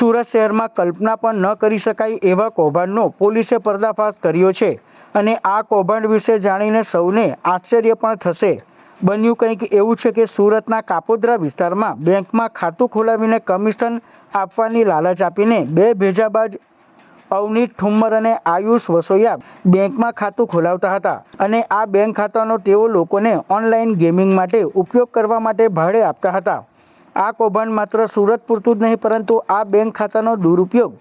સુરત શહેરમાં કલ્પના પણ ન કરી શકાય એવા કૌભાંડનો પોલીસે પર્દાફાશ કર્યો છે અને આ કૌભાંડ વિશે જાણીને સૌને આશ્ચર્ય પણ થશે. બન્યું કંઈક એવું છે કે સુરતના કાપોદ્રા વિસ્તારમાં બેંકમાં ખાતું ખોલાવીને કમિશન આપવાની લાલચ આપીને બે ભેજાબાજ અવનીત ઠુમ્મર અને આયુષ વસોયા બેંકમાં ખાતું ખોલાવતા હતા અને આ બેંક ખાતાનો તેઓ લોકોને ઓનલાઈન ગેમિંગ માટે ઉપયોગ કરવા માટે ભાડે આપતા હતા. આ કૌભાંડ માત્ર સુરત પૂરતું જ નહીં, પરંતુ આ બેંક ખાતાનો દુરુપયોગ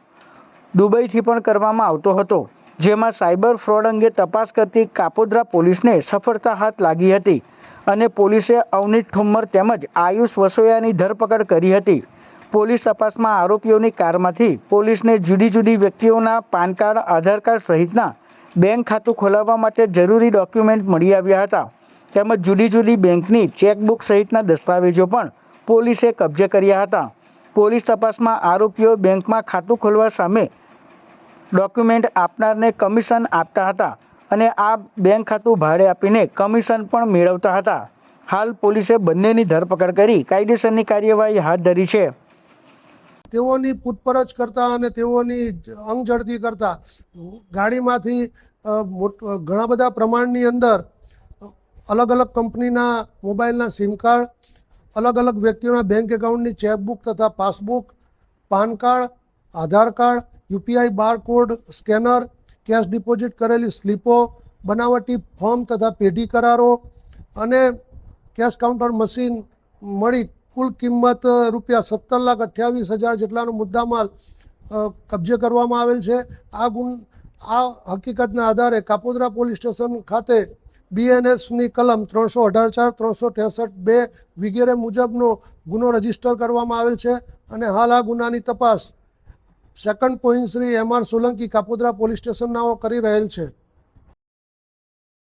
દુબઈથી પણ કરવામાં આવતો હતો, જેમાં સાયબર ફ્રોડ અંગે તપાસ કરતી કાપોદ્રા પોલીસને સફળતા હાથ લાગી હતી અને પોલીસે અવનીત ઠુમ્મર તેમજ આયુષ વસોયાની ધરપકડ કરી હતી. પોલીસ તપાસમાં આરોપીઓની કારમાંથી પોલીસને જુદી જુદી વ્યક્તિઓના પાન કાર્ડ, આધાર કાર્ડ સહિતના બેંક ખાતું ખોલાવવા માટે જરૂરી ડોક્યુમેન્ટ મળી આવ્યા હતા, તેમજ જુદી જુદી બેંકની ચેકબુક સહિતના દસ્તાવેજો પણ પોલીસે કબજે કર્યા હતા. પોલીસ તપાસમાં આરોપીઓ બેંકમાં ખાતું ખોલવા સામે ડોક્યુમેન્ટ આપનારને કમિશન આપતા હતા અને આ બેંક ખાતું ભાડે આપીને કમિશન પણ મેળવતા હતા. હાલ પોલીસે બંનેની ધરપકડ કરી કાયદેસરની કાર્યવાહી હાથ ધરી છે. તેઓની પૂછપરછ કરતા અને તેઓની અંગ ઝડતી કરતા ગાડીમાંથી ઘણા બધા પ્રમાણની અંદર અલગ અલગ કંપનીના મોબાઈલના સિમ કાર્ડ અલગ અલગ વ્યક્તિઓના બેંક એકાઉન્ટની ચેકબુક તથા passbook PAN card Aadhaar card UPI barcode scanner cash deposit કરેલી સ્લીપો, બનાવટી ફોર્મ તથા પેઢી કરારો અને કેશ કાઉન્ટર મશીન મળી કુલ કિંમત રૂપિયા સત્તર લાખ અઠ્યાવીસ હજાર જેટલાનો મુદ્દામાલ કબજે કરવામાં આવેલ છે. આ ગુન આ હકીકતના આધારે કાપોદરા પોલીસ સ્ટેશન ખાતે બીએનએસની કલમ ત્રણસો અઢાર ચાર, ત્રણસો ત્રેસઠ બે વગેરે મુજબનો ગુનો રજિસ્ટર કરવામાં આવેલ છે અને હાલ આ ગુનાની તપાસ second point Shri M R Solanki Kapodra police સ્ટેશનનાઓ કરી રહેલ છે.